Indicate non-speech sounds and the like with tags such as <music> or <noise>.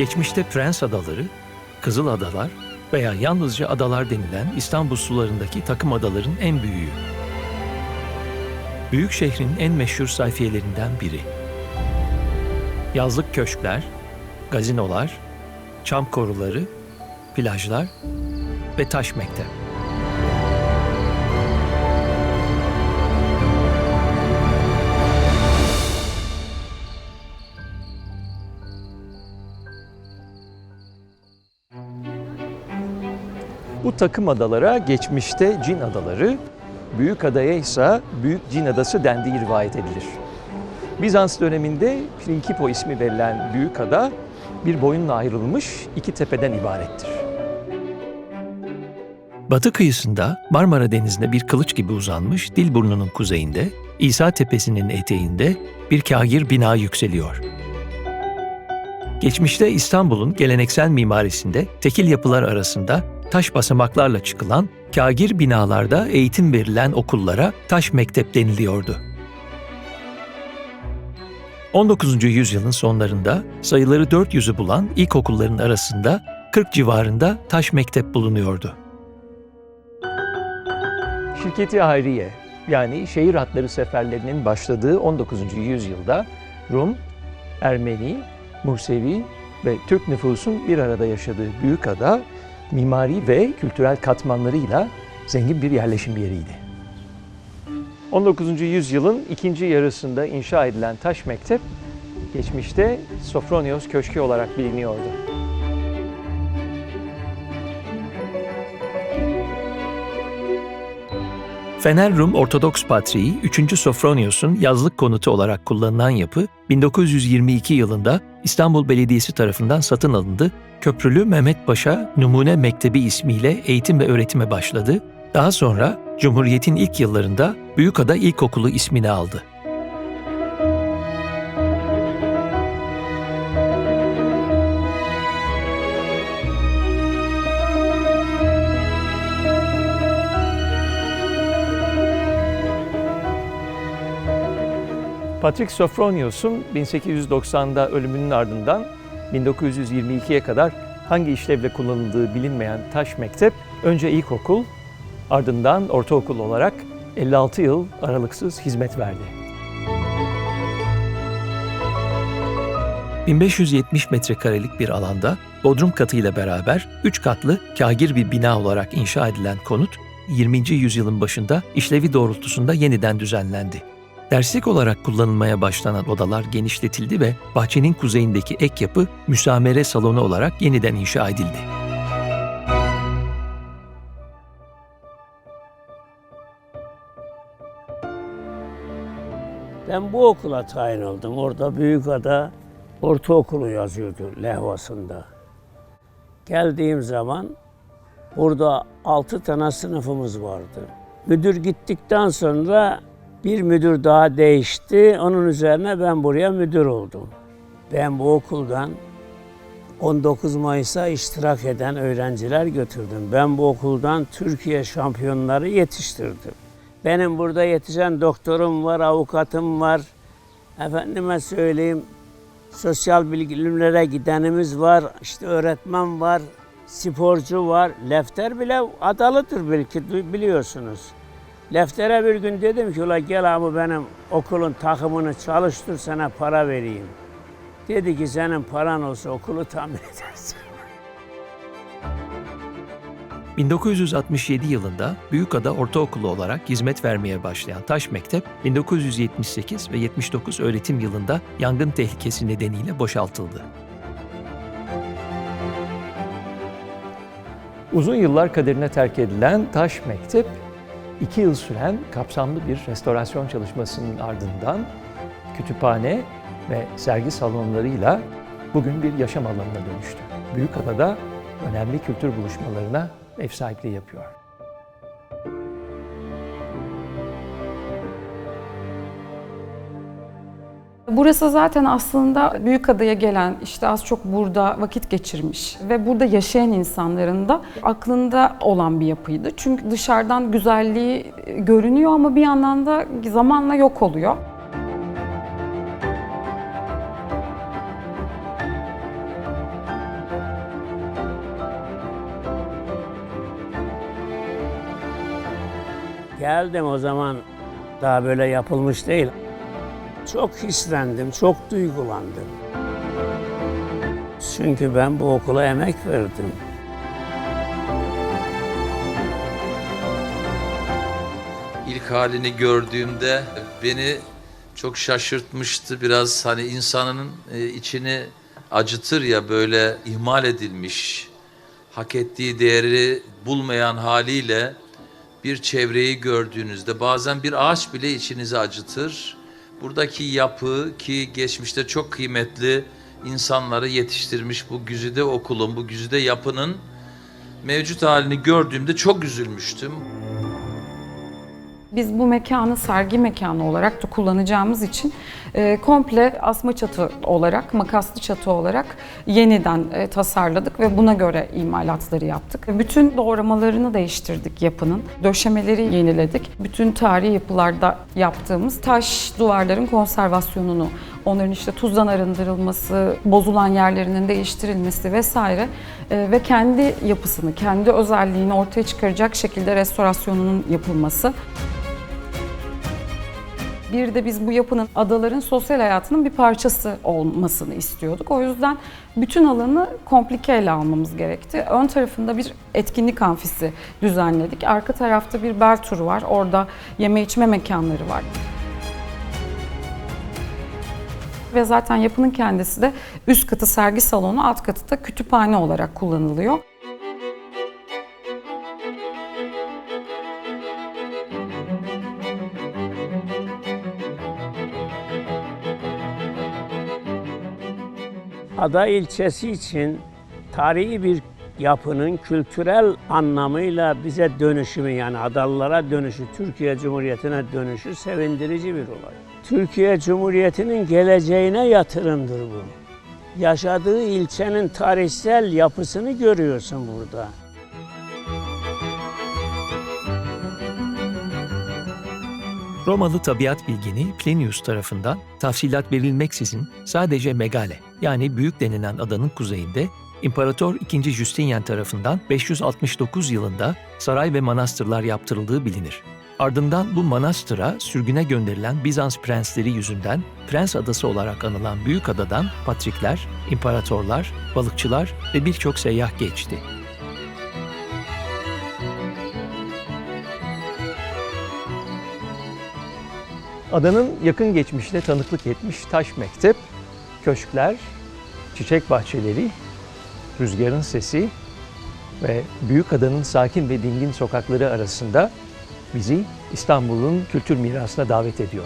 Geçmişte Prens Adaları, Kızıl Adalar veya yalnızca adalar denilen İstanbul sularındaki takım adaların en büyüğü. Büyük şehrin en meşhur sayfiyelerinden biri. Yazlık köşkler, gazinolar, çam koruları, plajlar ve taş mektep. Bu takım adalara geçmişte Cin adaları, Büyük adaya ise Büyük Cin adası dendiği rivayet edilir. Bizans döneminde Prinkipo ismi verilen büyük ada bir boyunla ayrılmış iki tepeden ibarettir. Batı kıyısında Marmara Denizi'nde bir kılıç gibi uzanmış Dilburnu'nun kuzeyinde, İsa Tepesi'nin eteğinde bir kagir bina yükseliyor. Geçmişte İstanbul'un geleneksel mimarisinde tekil yapılar arasında taş basamaklarla çıkılan kagir binalarda eğitim verilen okullara taş mektep deniliyordu. 19. yüzyılın sonlarında sayıları 400'ü bulan ilkokulların arasında 40 civarında taş mektep bulunuyordu. Şirketi Hayriye yani şehir hatları seferlerinin başladığı 19. yüzyılda Rum, Ermeni, Musevi ve Türk nüfusun bir arada yaşadığı büyük ada mimari ve kültürel katmanlarıyla zengin bir yerleşim yeriydi. 19. yüzyılın ikinci yarısında inşa edilen taş mektep geçmişte Sofronios Köşkü olarak biliniyordu. Fener Rum Ortodoks Patriği 3. Sofronios'un yazlık konutu olarak kullanılan yapı 1922 yılında İstanbul Belediyesi tarafından satın alındı. Köprülü Mehmet Paşa Numune Mektebi ismiyle eğitim ve öğretime başladı. Daha sonra Cumhuriyet'in ilk yıllarında Büyükada İlkokulu ismini aldı. Patrick Sofronios'un 1890'da ölümünün ardından 1922'ye kadar hangi işlevle kullanıldığı bilinmeyen taş mektep önce ilkokul ardından ortaokul olarak 56 yıl aralıksız hizmet verdi. 1570 metrekarelik bir alanda bodrum katıyla beraber 3 katlı kagir bir bina olarak inşa edilen konut 20. yüzyılın başında işlevi doğrultusunda yeniden düzenlendi. Derslik olarak kullanılmaya başlanan odalar genişletildi ve bahçenin kuzeyindeki ek yapı müsamere salonu olarak yeniden inşa edildi. Ben bu okula tayin oldum. Orada Büyükada Ortaokulu yazıyordu levhasında. Geldiğim zaman burada altı tane sınıfımız vardı. Müdür gittikten sonra bir müdür daha değişti. Onun üzerine ben buraya müdür oldum. Ben bu okuldan 19 Mayıs'a iştirak eden öğrenciler götürdüm. Ben bu okuldan Türkiye şampiyonları yetiştirdim. Benim burada yetişen doktorum var, avukatım var. Efendime söyleyeyim, sosyal bilgilimlere gidenimiz var, işte öğretmen var, sporcu var. Lefter bile adalıdır belki biliyorsunuz. Lefter'e bir gün dedim ki ula gel abi benim okulun takımını çalıştır sana para vereyim. Dedi ki senin paran olsa okulu tamir <laughs> edersin. 1967 yılında Büyükada Ortaokulu olarak hizmet vermeye başlayan Taş Mektep, 1978 ve 79 öğretim yılında yangın tehlikesi nedeniyle boşaltıldı. Uzun yıllar kaderine terk edilen Taş Mektep, iki yıl süren kapsamlı bir restorasyon çalışmasının ardından kütüphane ve sergi salonlarıyla bugün bir yaşam alanına dönüştü. Büyükada'da önemli kültür buluşmalarına ev sahipliği yapıyor. Burası zaten aslında Büyükada'ya gelen işte az çok burada vakit geçirmiş ve burada yaşayan insanların da aklında olan bir yapıydı. Çünkü dışarıdan güzelliği e, görünüyor ama bir yandan da zamanla yok oluyor. Geldim o zaman daha böyle yapılmış değil. Çok hislendim, çok duygulandım. Çünkü ben bu okula emek verdim. İlk halini gördüğümde beni çok şaşırtmıştı. Biraz hani insanın e, içini acıtır ya böyle ihmal edilmiş, hak ettiği değeri bulmayan haliyle bir çevreyi gördüğünüzde bazen bir ağaç bile içinizi acıtır. Buradaki yapı ki geçmişte çok kıymetli insanları yetiştirmiş bu güzide okulun, bu güzide yapının mevcut halini gördüğümde çok üzülmüştüm. Biz bu mekanı sergi mekanı olarak da kullanacağımız için e, komple asma çatı olarak, makaslı çatı olarak yeniden e, tasarladık ve buna göre imalatları yaptık. Bütün doğramalarını değiştirdik yapının. Döşemeleri yeniledik. Bütün tarihi yapılarda yaptığımız taş duvarların konservasyonunu, onların işte tuzdan arındırılması, bozulan yerlerinin değiştirilmesi vesaire e, ve kendi yapısını, kendi özelliğini ortaya çıkaracak şekilde restorasyonunun yapılması. Bir de biz bu yapının adaların sosyal hayatının bir parçası olmasını istiyorduk. O yüzden bütün alanı komplike ele almamız gerekti. Ön tarafında bir etkinlik amfisi düzenledik. Arka tarafta bir bar turu var. Orada yeme içme mekanları var. Ve zaten yapının kendisi de üst katı sergi salonu, alt katı da kütüphane olarak kullanılıyor. Ada ilçesi için tarihi bir yapının kültürel anlamıyla bize dönüşümü yani adalılara dönüşü, Türkiye Cumhuriyeti'ne dönüşü sevindirici bir olay. Türkiye Cumhuriyeti'nin geleceğine yatırımdır bu. Yaşadığı ilçenin tarihsel yapısını görüyorsun burada. Romalı tabiat bilgini Plinius tarafından tafsilat verilmeksizin sadece Megale yani Büyük denilen adanın kuzeyinde İmparator II. Justinian tarafından 569 yılında saray ve manastırlar yaptırıldığı bilinir. Ardından bu manastıra sürgüne gönderilen Bizans prensleri yüzünden Prens Adası olarak anılan Büyük Adadan patrikler, imparatorlar, balıkçılar ve birçok seyyah geçti. Adanın yakın geçmişine tanıklık etmiş taş mektep, köşkler, çiçek bahçeleri, rüzgarın sesi ve büyük adanın sakin ve dingin sokakları arasında bizi İstanbul'un kültür mirasına davet ediyor.